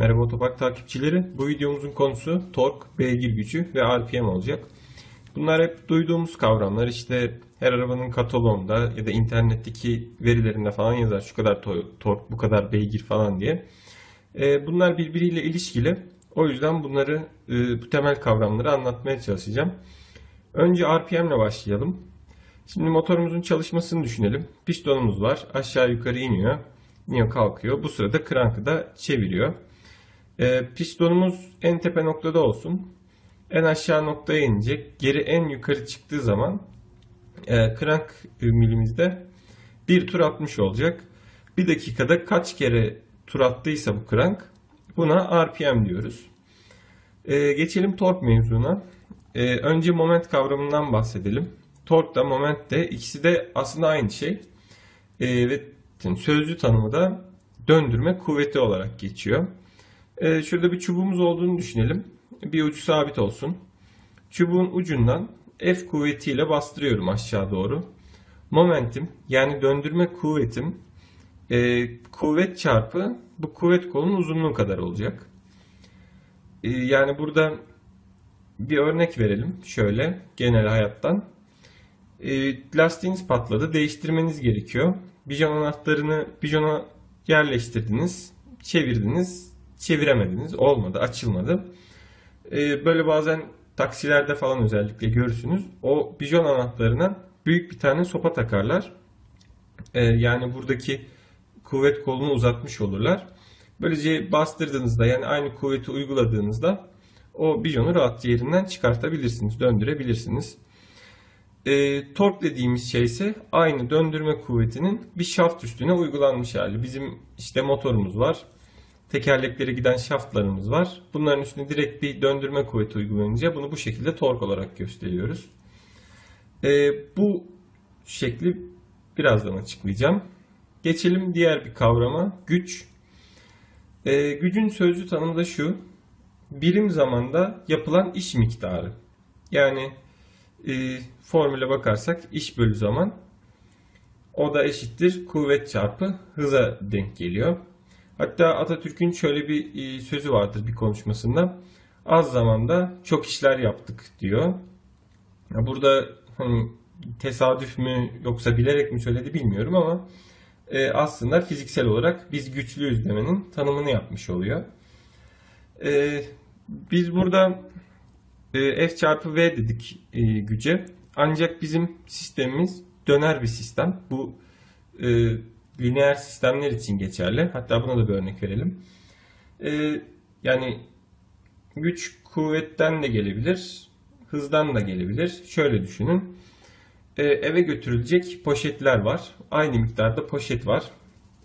Merhaba otopark takipçileri. Bu videomuzun konusu tork, beygir gücü ve RPM olacak. Bunlar hep duyduğumuz kavramlar. İşte her arabanın kataloğunda ya da internetteki verilerinde falan yazar şu kadar to- tork, bu kadar beygir falan diye. Ee, bunlar birbiriyle ilişkili. O yüzden bunları, e, bu temel kavramları anlatmaya çalışacağım. Önce RPM ile başlayalım. Şimdi motorumuzun çalışmasını düşünelim. Pistonumuz var. Aşağı yukarı iniyor. iniyor kalkıyor. Bu sırada krankı da çeviriyor. Ee, pistonumuz en tepe noktada olsun. En aşağı noktaya inecek. Geri en yukarı çıktığı zaman e, krank milimizde bir tur atmış olacak. Bir dakikada kaç kere tur attıysa bu krank buna RPM diyoruz. Ee, geçelim tork mevzuna. Ee, önce moment kavramından bahsedelim. Tork da moment de ikisi de aslında aynı şey. Ee, ve sözlü tanımı da döndürme kuvveti olarak geçiyor. Ee, şurada bir çubuğumuz olduğunu düşünelim. Bir ucu sabit olsun. Çubuğun ucundan F kuvvetiyle bastırıyorum aşağı doğru. Momentim yani döndürme kuvvetim e, kuvvet çarpı bu kuvvet kolunun uzunluğu kadar olacak. E, yani burada bir örnek verelim. Şöyle genel hayattan. E, lastiğiniz patladı. Değiştirmeniz gerekiyor. Bijon anahtarını bijona yerleştirdiniz. Çevirdiniz. Çeviremediniz. Olmadı. Açılmadı. E, böyle bazen taksilerde falan özellikle görürsünüz. O bijon anahtarına büyük bir tane sopa takarlar. E, yani buradaki kuvvet kolunu uzatmış olurlar. Böylece bastırdığınızda yani aynı kuvveti uyguladığınızda o bijonu rahatça yerinden çıkartabilirsiniz, döndürebilirsiniz. E, tork dediğimiz şey ise aynı döndürme kuvvetinin bir şaft üstüne uygulanmış hali. Bizim işte motorumuz var. Tekerleklere giden şaftlarımız var. Bunların üstüne direkt bir döndürme kuvveti uygulanınca bunu bu şekilde tork olarak gösteriyoruz. E, bu şekli birazdan açıklayacağım. Geçelim diğer bir kavrama, güç. E, gücün sözlü tanımı da şu, birim zamanda yapılan iş miktarı. Yani e, formüle bakarsak iş bölü zaman, o da eşittir kuvvet çarpı hıza denk geliyor. Hatta Atatürk'ün şöyle bir e, sözü vardır bir konuşmasında, az zamanda çok işler yaptık diyor. Burada hani tesadüf mü yoksa bilerek mi söyledi bilmiyorum ama e, aslında fiziksel olarak biz güçlüyüz demenin tanımını yapmış oluyor. E, biz burada F çarpı V dedik güce. Ancak bizim sistemimiz döner bir sistem. Bu lineer sistemler için geçerli. Hatta buna da bir örnek verelim. E, yani güç kuvvetten de gelebilir, hızdan da gelebilir. Şöyle düşünün. E, eve götürülecek poşetler var. Aynı miktarda poşet var.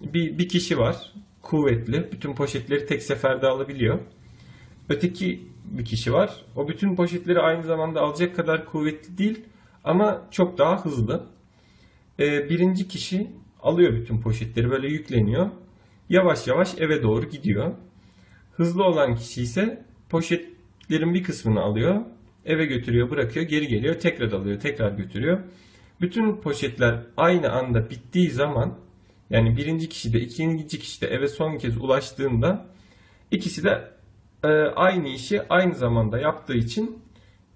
Bir, bir kişi var. Kuvvetli. Bütün poşetleri tek seferde alabiliyor. Öteki bir kişi var. O bütün poşetleri aynı zamanda alacak kadar kuvvetli değil ama çok daha hızlı. E, birinci kişi alıyor bütün poşetleri böyle yükleniyor. Yavaş yavaş eve doğru gidiyor. Hızlı olan kişi ise poşetlerin bir kısmını alıyor. Eve götürüyor, bırakıyor, geri geliyor, tekrar alıyor, tekrar götürüyor. Bütün poşetler aynı anda bittiği zaman yani birinci kişi de ikinci kişi de eve son kez ulaştığında ikisi de e, aynı işi aynı zamanda yaptığı için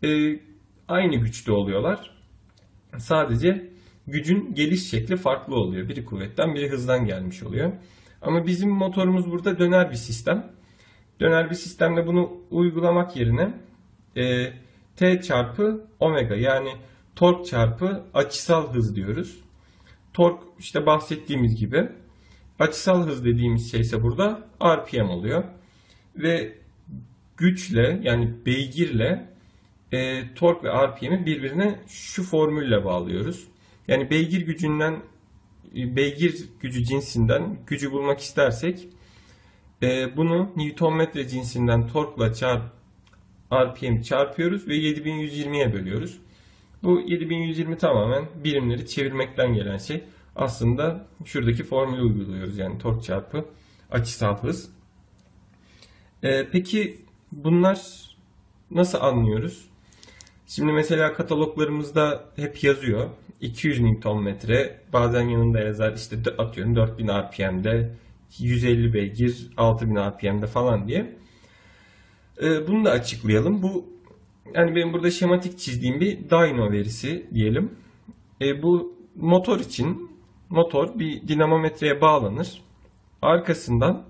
e, aynı güçte oluyorlar. Sadece gücün geliş şekli farklı oluyor. Biri kuvvetten biri hızdan gelmiş oluyor. Ama bizim motorumuz burada döner bir sistem. Döner bir sistemde bunu uygulamak yerine e, T çarpı omega yani tork çarpı açısal hız diyoruz. Tork işte bahsettiğimiz gibi açısal hız dediğimiz şey ise burada RPM oluyor. Ve güçle yani beygirle e, tork ve RPM'i birbirine şu formülle bağlıyoruz. Yani beygir gücünden beygir gücü cinsinden gücü bulmak istersek e, bunu Newton metre cinsinden torkla çarp RPM çarpıyoruz ve 7120'ye bölüyoruz. Bu 7120 tamamen birimleri çevirmekten gelen şey. Aslında şuradaki formülü uyguluyoruz. Yani tork çarpı açısal hız. Ee, peki bunlar nasıl anlıyoruz? Şimdi mesela kataloglarımızda hep yazıyor. 200 Nm bazen yanında yazar işte atıyorum 4000 RPM'de 150 beygir 6000 RPM'de falan diye. Ee, bunu da açıklayalım. Bu yani benim burada şematik çizdiğim bir dyno verisi diyelim. Ee, bu motor için motor bir dinamometreye bağlanır. Arkasından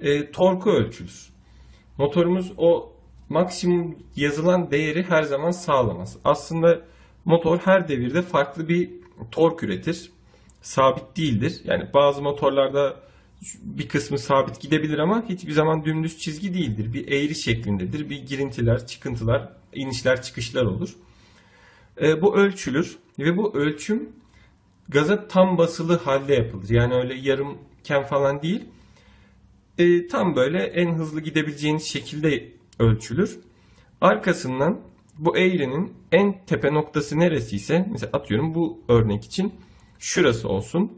e, torku ölçülür. Motorumuz o maksimum yazılan değeri her zaman sağlamaz. Aslında motor her devirde farklı bir tork üretir. Sabit değildir. Yani bazı motorlarda bir kısmı sabit gidebilir ama hiçbir zaman dümdüz çizgi değildir. Bir eğri şeklindedir. Bir girintiler, çıkıntılar, inişler, çıkışlar olur. E, bu ölçülür ve bu ölçüm gaza tam basılı halde yapılır. Yani öyle yarımken falan değil. E, tam böyle en hızlı gidebileceğiniz şekilde ölçülür. Arkasından bu eğrinin en tepe noktası neresiyse mesela atıyorum bu örnek için şurası olsun.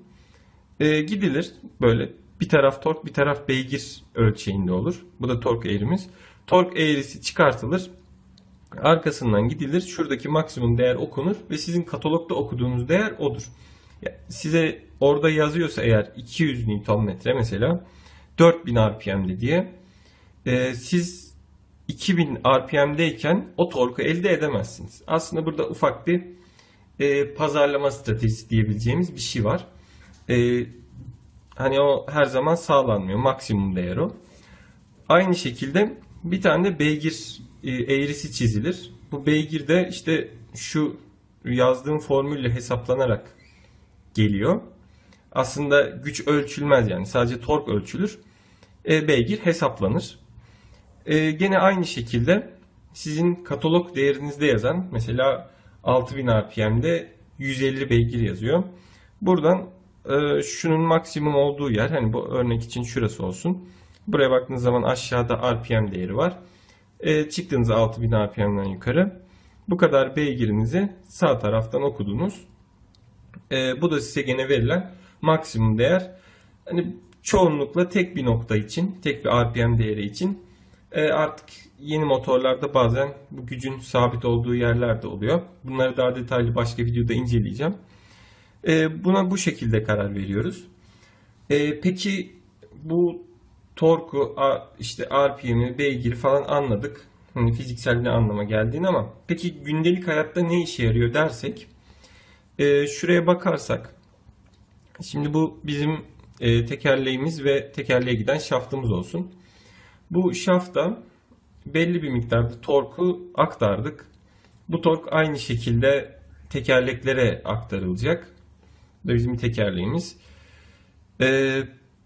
E, gidilir böyle bir taraf tork bir taraf beygir ölçeğinde olur. Bu da tork eğrimiz. Tork eğrisi çıkartılır. Arkasından gidilir. Şuradaki maksimum değer okunur ve sizin katalogda okuduğunuz değer odur. Size orada yazıyorsa eğer 200 Nm mesela 4000 RPM'de diye e, siz 2000 RPM'deyken o torku elde edemezsiniz. Aslında burada ufak bir e, pazarlama stratejisi diyebileceğimiz bir şey var. E, hani o her zaman sağlanmıyor. Maksimum değer o. Aynı şekilde bir tane de beygir e, eğrisi çizilir. Bu beygir de işte şu yazdığım formülle hesaplanarak geliyor. Aslında güç ölçülmez yani sadece tork ölçülür. E, beygir hesaplanır. E, gene aynı şekilde sizin katalog değerinizde yazan mesela 6000 RPM'de 150 beygir yazıyor. Buradan e, şunun maksimum olduğu yer hani bu örnek için şurası olsun. Buraya baktığınız zaman aşağıda RPM değeri var. E, çıktığınız 6000 RPM'den yukarı. Bu kadar beygirinizi sağ taraftan okudunuz. E, bu da size gene verilen maksimum değer. Hani çoğunlukla tek bir nokta için, tek bir RPM değeri için e, artık yeni motorlarda bazen bu gücün sabit olduğu yerler de oluyor. Bunları daha detaylı başka videoda inceleyeceğim. E, buna bu şekilde karar veriyoruz. E, peki bu torku, işte RPM'i, beygiri falan anladık. Hani fiziksel ne anlama geldiğini ama peki gündelik hayatta ne işe yarıyor dersek e, şuraya bakarsak şimdi bu bizim e, tekerleğimiz ve tekerleğe giden şaftımız olsun. Bu şafta belli bir miktarda torku aktardık. Bu tork aynı şekilde tekerleklere aktarılacak. Bu bizim tekerleğimiz. E,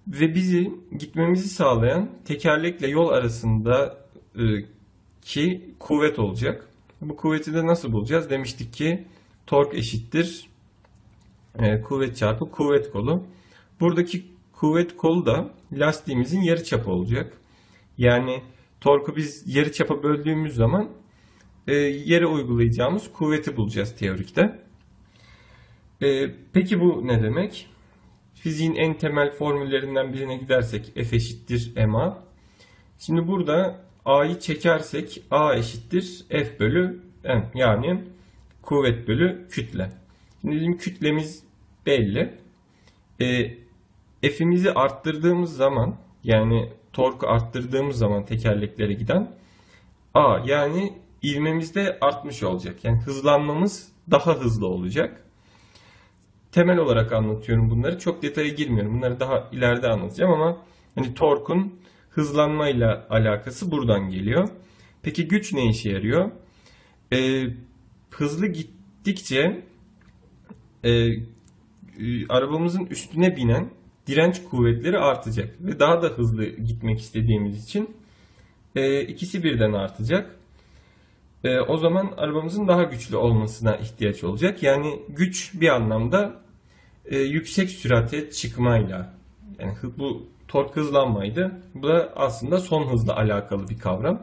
ve bizi gitmemizi sağlayan tekerlekle yol arasında e, ki kuvvet olacak. Bu kuvveti de nasıl bulacağız? Demiştik ki tork eşittir e, kuvvet çarpı kuvvet kolu. Buradaki kuvvet kolu da lastiğimizin yarı çapı olacak. Yani torku biz yarı çapa böldüğümüz zaman e, yere uygulayacağımız kuvveti bulacağız teorikte. E, peki bu ne demek? Fiziğin en temel formüllerinden birine gidersek F eşittir ma. Şimdi burada A'yı çekersek A eşittir F bölü M. Yani kuvvet bölü kütle. Şimdi bizim kütlemiz belli. E, F'imizi arttırdığımız zaman yani torku arttırdığımız zaman tekerleklere giden A yani ivmemiz de artmış olacak. Yani hızlanmamız daha hızlı olacak. Temel olarak anlatıyorum bunları. Çok detaya girmiyorum. Bunları daha ileride anlatacağım ama hani torkun hızlanmayla alakası buradan geliyor. Peki güç ne işe yarıyor? Ee, hızlı gittikçe e, e, arabamızın üstüne binen direnç kuvvetleri artacak ve daha da hızlı gitmek istediğimiz için e, ikisi birden artacak. E, o zaman arabamızın daha güçlü olmasına ihtiyaç olacak. Yani güç bir anlamda e, yüksek sürate çıkmayla yani bu tork hızlanmaydı. Bu da aslında son hızla alakalı bir kavram.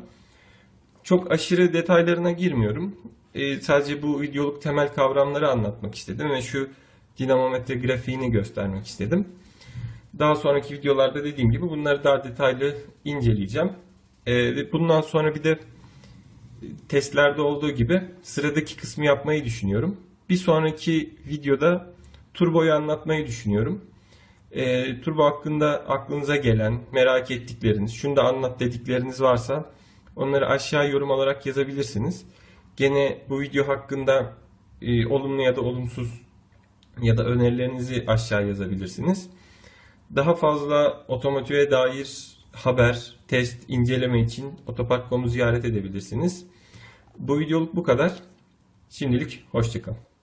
Çok aşırı detaylarına girmiyorum. E, sadece bu videoluk temel kavramları anlatmak istedim ve şu dinamometre grafiğini göstermek istedim. Daha sonraki videolarda dediğim gibi bunları daha detaylı inceleyeceğim. E, bundan sonra bir de testlerde olduğu gibi sıradaki kısmı yapmayı düşünüyorum. Bir sonraki videoda turboyu anlatmayı düşünüyorum. E, turbo hakkında aklınıza gelen, merak ettikleriniz, şunu da anlat dedikleriniz varsa onları aşağı yorum olarak yazabilirsiniz. Gene bu video hakkında e, olumlu ya da olumsuz ya da önerilerinizi aşağı yazabilirsiniz. Daha fazla otomotive dair haber, test, inceleme için otopark.com'u ziyaret edebilirsiniz. Bu videoluk bu kadar. Şimdilik hoşçakalın.